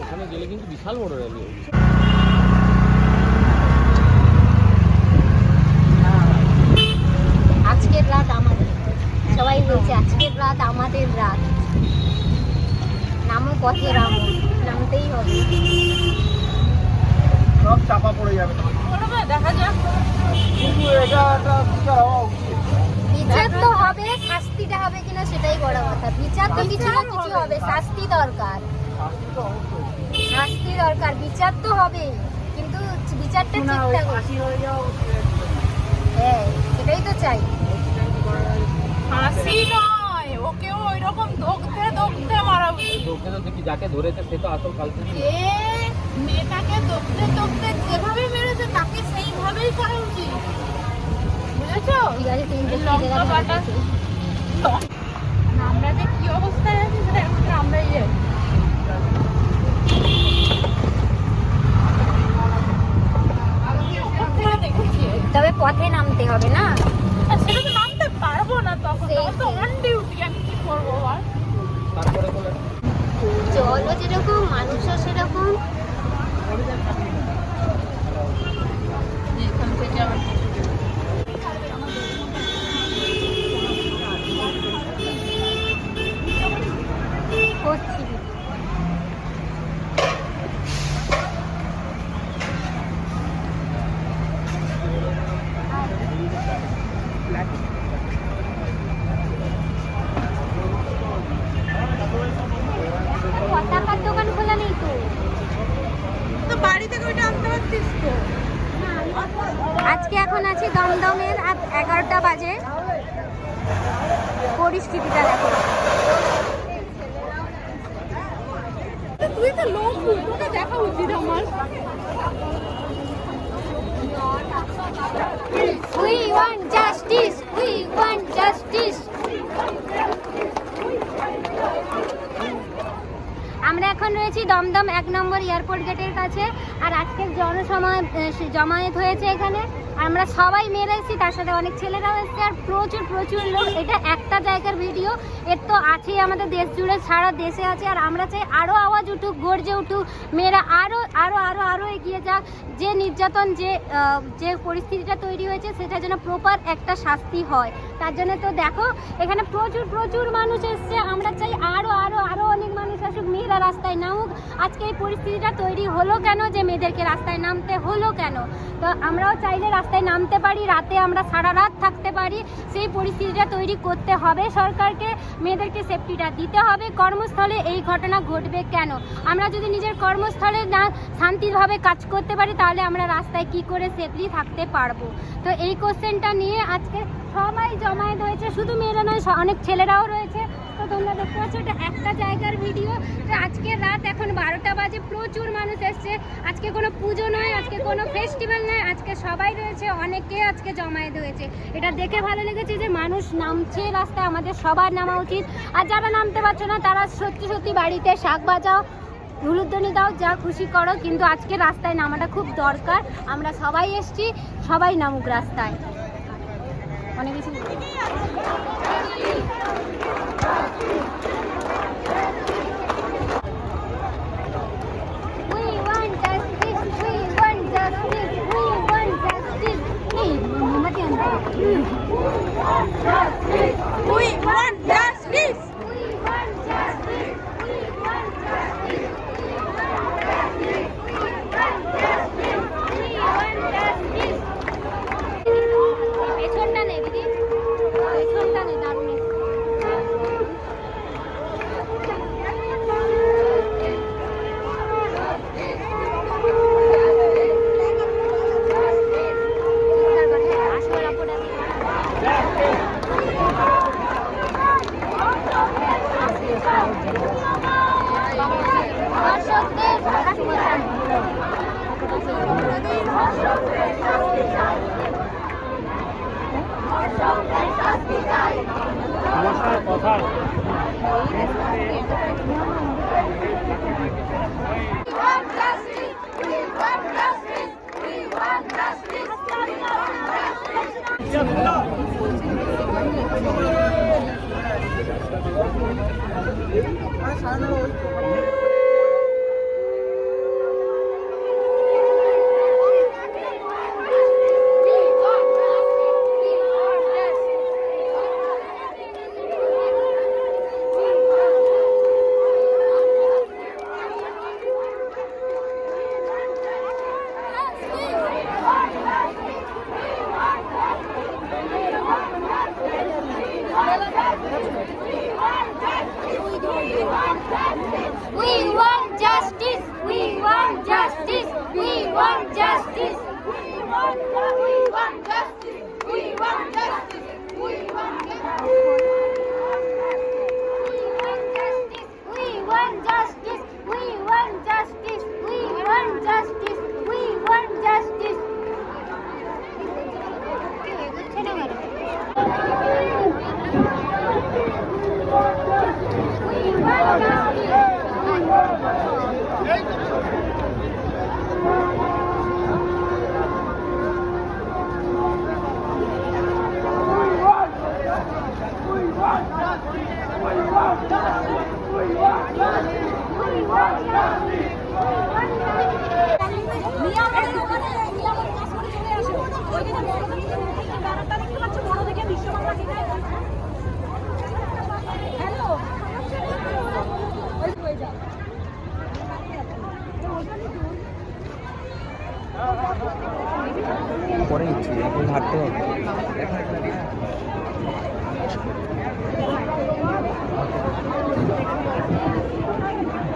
ওখানে গেলে কিন্তু বিশাল বড় র্যালি আজকের রাত আমাদের। সবাই বলছে আজকের রাত আমাদের রাত। নামো পথে রাম। নামতেই হবে। সব চাপা পড়ে যাবে দেখা যাক। কিন্তু এটা একটা বিচার হওয়া উচিত। বিচার তো হবে শাস্তিটা হবে কিনা সেটাই বড় কথা। বিচার তো কিছু না কিছু হবে। শাস্তি দরকার। শাস্তি দরকার বিচার তো হবে। কিন্তু বিচারটা ঠিকঠাক হয়ে সেটাই তো চাই। ফাঁসি নয় ওকেও ওই রকম দগতে দগতে মারা উচিত। ওকে তো দেখি যাকে ধরেছে সে তো আসল কালকে। মেয়েটাকে যেভাবে মেরেছে তাকে সেইভাবেই করা উচিত। বুঝেছ? লঙ্কা বাটা। আমরা যে কি অবস্থায় আছি সেটা এখন আমরাই তবে পথে নামতে হবে না? আর সেটা তো নামতে পারব না তখন। তো অন ডিউটি আমি কি করব আর জলও যেরকম মানুষও সেরকম। করছি আছি দমদমের রাত এগারোটা বাজে। পরিস্থিতিটা দেখো। তুই তো লোক তোকে দেখা উচিত আমার। এখন রয়েছি দমদম এক নম্বর এয়ারপোর্ট গেটের কাছে আর আজকের জনসময় জমায়েত হয়েছে এখানে। আর আমরা সবাই মেয়েরা এসেছি, তার সাথে অনেক ছেলেরাও এসেছে, আর প্রচুর প্রচুর লোক। এটা একটা জায়গার ভিডিও। এর তো আছেই আমাদের দেশ জুড়ে, সারা দেশে আছে, আর আমরা চাই আরও আওয়াজ উঠুক, গর্জে উঠুক, মেয়েরা আরও আরও আরও আরও এগিয়ে যাক। যে নির্যাতন, যে যে পরিস্থিতিটা তৈরি হয়েছে, সেটা যেন প্রপার একটা শাস্তি হয়। তার জন্য তো দেখো, এখানে প্রচুর প্রচুর মানুষ এসছে। আমরা চাই আরও আরও আরও অনেক মানুষ আসুক, মেয়েরা রাস্তায় নামুক। আজকে এই পরিস্থিতিটা তৈরি হলো কেন যে মেয়েদেরকে রাস্তায় নামতে হলো কেন? তো আমরাও চাইলে রাস্তায় নামতে পারি, রাতে আমরা সারা রাত থাকতে পারি। সেই পরিস্থিতিটা তৈরি করতে হবে। সরকারকে মেয়েদেরকে সেফটিটা দিতে হবে। কর্মস্থলে এই ঘটনা ঘটবে কেন? আমরা যদি নিজের কর্মস্থলে না শান্তিভাবে কাজ করতে পারি, তাহলে আমরা রাস্তায় কি করে সেফলি থাকতে পারব? তো এই কোশ্চেনটা নিয়ে আজকে সবাই জমায়েত হয়েছে, শুধু মেয়েরা নয় অনেক ছেলেরাও রয়েছে। তো তোমরা দেখতে পাচ্ছ, এটা একটা জায়গার ভিডিও। তো আজকে রাত এখন বারোটা বাজে, প্রচুর মানুষ এসছে। আজকে কোনো পুজো নয়, আজকে কোনো ফেস্টিভ্যাল নয়, আজকে সবাই রয়েছে, অনেকে আজকে জমায়েত হয়েছে। এটা দেখে ভালো লেগেছে যে মানুষ নামছে রাস্তায়, আমাদের সবার নামা উচিত। আর যারা নামতে পারছ না, তারা সত্যি সত্যি বাড়িতে শাক বাজাও হুলুদ্দনি দাও, যা খুশি করো। কিন্তু আজকে রাস্তায় নামাটা খুব দরকার। আমরা সবাই এসছি, সবাই নামুক রাস্তায়। অনেক কিছু 把那个人过来 পরে নিচ্ছি এখন হাঁটতে হবে どうも。